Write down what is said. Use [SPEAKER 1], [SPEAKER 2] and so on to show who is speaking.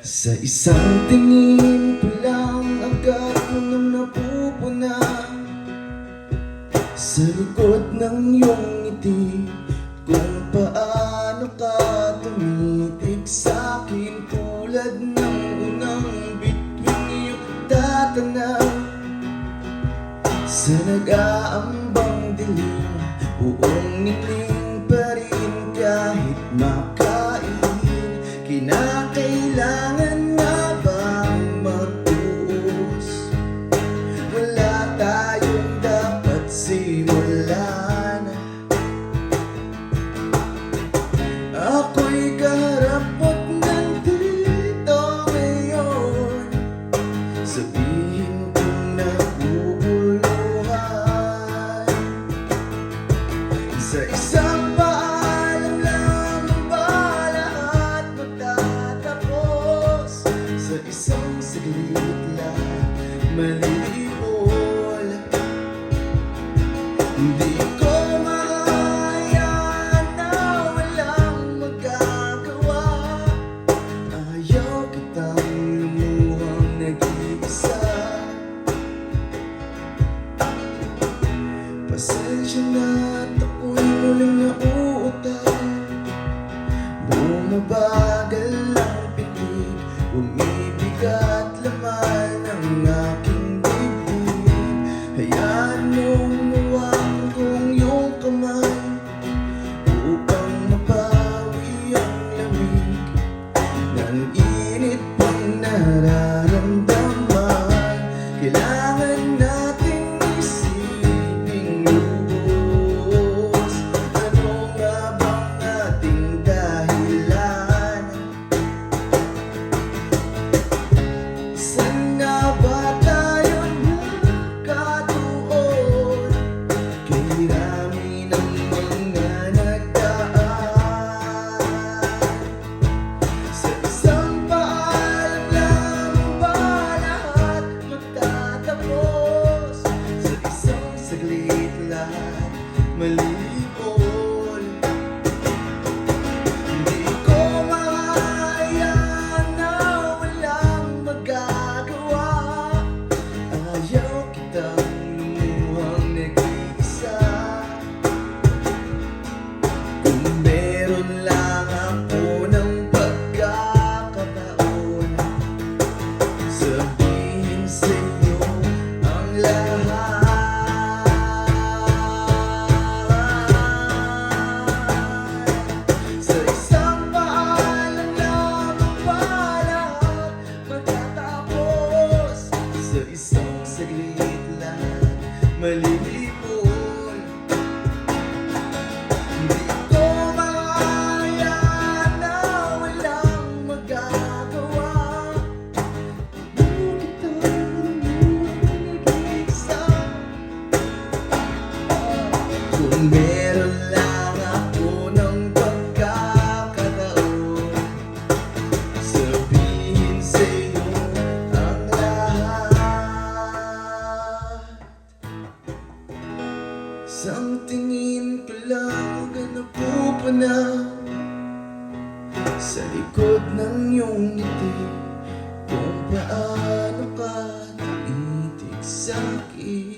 [SPEAKER 1] Sa isang tingin ko lang agad mo nang napupuna. Sa likod ng iyong ngiti Kung paano ka tumitig sa'kin Tulad ng unang bituing iyong tatanaw Sa nag-aambang Sa isang paalam lang ba lahat magtatapos. Sa isang saglit lang malilipol Hindi ko mahayaan na walang muling nauutang Bumabagal ang pitig Bumibigat laman ng aking dibdib Hayaan mong huwag kong iyong kamay Upang mapawi ang lamig Ng init malilipol Hindi ko magagawa. Ayaw kitang lumuhang nag-iisa. Kung meron lang ako saglit lang malilipol Sa likod ng iyong ngiti Kung paano ka naitig sa akin.